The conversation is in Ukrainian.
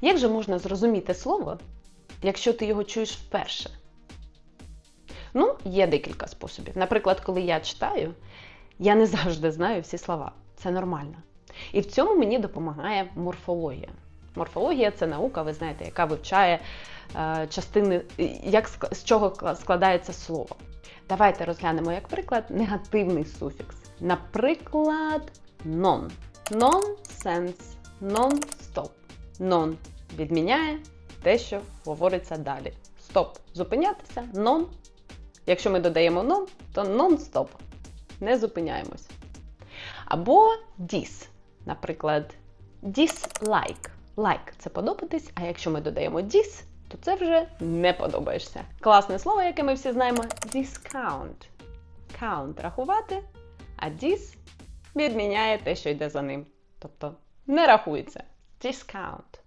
Як же можна зрозуміти слово, якщо ти його чуєш вперше? Ну, є декілька способів. Наприклад, коли я читаю, я не завжди знаю всі слова. Це нормально. І в цьому мені допомагає морфологія. Морфологія це наука, ви знаєте, яка вивчає е, частини, як з чого складається слово. Давайте розглянемо як приклад негативний суфікс. Наприклад, non. Nonsense, non-stop. Non відміняє те, що говориться далі. Стоп. Зупинятися, non. Якщо ми додаємо non, то non-stop. Не зупиняємось. Або dis. Наприклад, dislike. Like це подобатись, а якщо ми додаємо dis, то це вже не подобаєшся. Класне слово, яке ми всі знаємо discount. Count рахувати, а dis відміняє те, що йде за ним. Тобто не рахується. Discount.